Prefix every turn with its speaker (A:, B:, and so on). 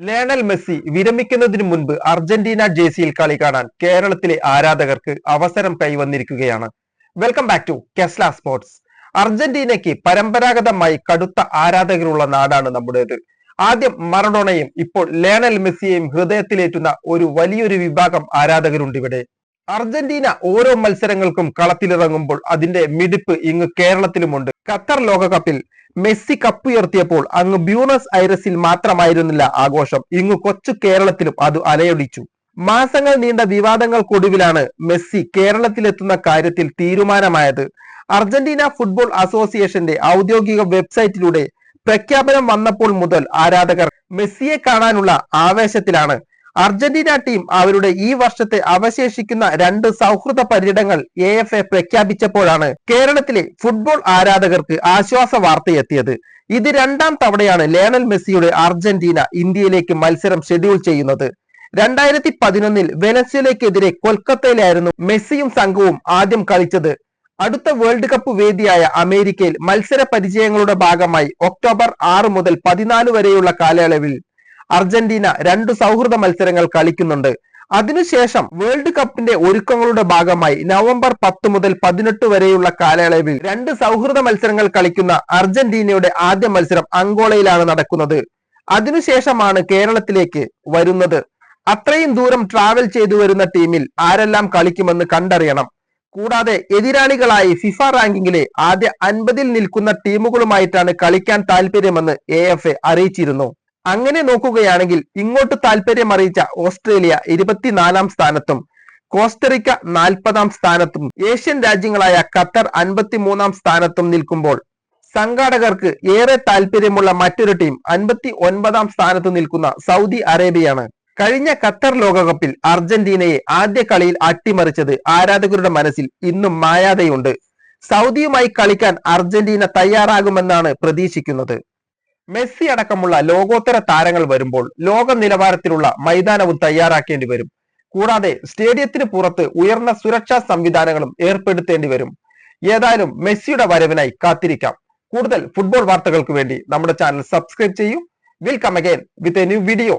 A: Lionel Messi വിരമിക്കുന്നതിന് മുൻപ് Argentina ജേസിയിൽ കളി കാണാൻ കേരളത്തിലെ ആരാധകർക്ക് അവസരം കൈവന്നിരിക്കുകയാണ്. വെൽക്കം ബാക്ക് ടു കെസ്ല സ്പോർട്സ് അർജന്റീനയ്ക്ക് പരമ്പരാഗതമായി കടുത്ത ആരാധകരുള്ള നാടാണ് നമ്മുടേത്. ആദ്യം മറഡോണയും ഇപ്പോൾ ലയണൽ മെസ്സിയെയും ഹൃദയത്തിലേറ്റുന്ന ഒരു വലിയൊരു വിഭാഗം ആരാധകരുണ്ട് ഇവിടെ അർജന്റീന ഓരോ മത്സരങ്ങൾക്കും കളത്തിലിറങ്ങുമ്പോൾ അതിന്റെ മിടിപ്പ് ഇങ്ങ് കേരളത്തിലുമുണ്ട്. ഖത്തർ ലോകകപ്പിൽ മെസ്സി കപ്പുയർത്തിയപ്പോൾ അങ്ങ് ബ്യൂണസ് ഐറസിൽ മാത്രമായിരുന്നില്ല ആഘോഷം. ഇങ്ങ് കൊച്ചു കേരളത്തിലും അത് അലയൊടിച്ചു. മാസങ്ങൾ നീണ്ട വിവാദങ്ങൾക്കൊടുവിലാണ് മെസ്സി കേരളത്തിലെത്തുന്ന കാര്യത്തിൽ തീരുമാനമായത്. അർജന്റീന ഫുട്ബോൾ അസോസിയേഷന്റെ ഔദ്യോഗിക വെബ്സൈറ്റിലൂടെ പ്രഖ്യാപനം വന്നപ്പോൾ മുതൽ ആരാധകർ മെസ്സിയെ കാണാനുള്ള ആവേശത്തിലാണ് അർജന്റീന ടീം അവരുടെ ഈ വർഷത്തെ അവശേഷിക്കുന്ന രണ്ട് സൗഹൃദ പര്യടങ്ങൾ എ എഫ് എ പ്രഖ്യാപിച്ചപ്പോഴാണ് കേരളത്തിലെ ഫുട്ബോൾ ആരാധകർക്ക് ആശ്വാസ വാർത്തയെത്തിയത്. ഇത് രണ്ടാം തവണയാണ് ലയണൽ മെസ്സിയുടെ അർജന്റീന ഇന്ത്യയിലേക്ക് മത്സരം ഷെഡ്യൂൾ ചെയ്യുന്നത്. രണ്ടായിരത്തി പതിനൊന്നിൽ വെനസ്വലയ്ക്കെതിരെ കൊൽക്കത്തയിലായിരുന്നു മെസ്സിയും സംഘവും ആദ്യം കളിച്ചത്. അടുത്ത വേൾഡ് കപ്പ് വേദിയായ അമേരിക്കയിൽ മത്സര പരിചയങ്ങളുടെ ഭാഗമായി ഒക്ടോബർ ആറ് മുതൽ പതിനാല് വരെയുള്ള കാലയളവിൽ അർജന്റീന രണ്ട് സൗഹൃദ മത്സരങ്ങൾ കളിക്കുന്നുണ്ട്. അതിനുശേഷം വേൾഡ് കപ്പിന്റെ ഒരുക്കങ്ങളുടെ ഭാഗമായി നവംബർ പത്ത് മുതൽ പതിനെട്ട് വരെയുള്ള കാലയളവിൽ രണ്ട് സൗഹൃദ മത്സരങ്ങൾ കളിക്കുന്ന അർജന്റീനയുടെ ആദ്യ മത്സരം അങ്കോളയിലാണ് നടക്കുന്നത്. അതിനുശേഷമാണ് കേരളത്തിലേക്ക് വരുന്നത്. അത്രയും ദൂരം ട്രാവൽ ചെയ്തു വരുന്ന ടീമിൽ ആരെല്ലാം കളിക്കുമെന്ന് കണ്ടറിയണം. കൂടാതെ എതിരാളികളായി ഫിഫ റാങ്കിങ്ങിലെ ആദ്യ അൻപതിൽ നിൽക്കുന്ന ടീമുകളുമായിട്ടാണ് കളിക്കാൻ താല്പര്യമെന്ന് എ അറിയിച്ചിരുന്നു. അങ്ങനെ നോക്കുകയാണെങ്കിൽ ഇങ്ങോട്ട് താല്പര്യം അറിയിച്ച ഓസ്ട്രേലിയ ഇരുപത്തിനാലാം സ്ഥാനത്തും കോസ്റ്ററിക്ക നാൽപ്പതാം സ്ഥാനത്തും ഏഷ്യൻ രാജ്യങ്ങളായ ഖത്തർ അൻപത്തിമൂന്നാം സ്ഥാനത്തും നിൽക്കുമ്പോൾ സംഘാടകർക്ക് ഏറെ താല്പര്യമുള്ള മറ്റൊരു ടീം അൻപത്തി ഒൻപതാം സ്ഥാനത്ത് നിൽക്കുന്ന സൗദി അറേബ്യയാണ്. കഴിഞ്ഞ ഖത്തർ ലോകകപ്പിൽ അർജന്റീനയെ ആദ്യ കളിയിൽ അട്ടിമറിച്ചത് ആരാധകരുടെ മനസ്സിൽ ഇന്നും മായാതെയുണ്ട്. സൗദിയുമായി കളിക്കാൻ അർജന്റീന തയ്യാറാകുമെന്നാണ് പ്രതീക്ഷിക്കുന്നത്. മെസ്സി അടക്കമുള്ള ലോകോത്തര താരങ്ങൾ വരുമ്പോൾ ലോക നിലവാരത്തിലുള്ള മൈതാനവും തയ്യാറാക്കേണ്ടി വരും. കൂടാതെ സ്റ്റേഡിയത്തിന് പുറത്ത് ഉയർന്ന സുരക്ഷാ സംവിധാനങ്ങളും ഏർപ്പെടുത്തേണ്ടി വരും. ഏതായാലും മെസ്സിയുടെ വരവിനായി കാത്തിരിക്കാം. കൂടുതൽ ഫുട്ബോൾ വാർത്തകൾക്ക് വേണ്ടി നമ്മുടെ ചാനൽ സബ്സ്ക്രൈബ് ചെയ്യൂ. Will come again with a new video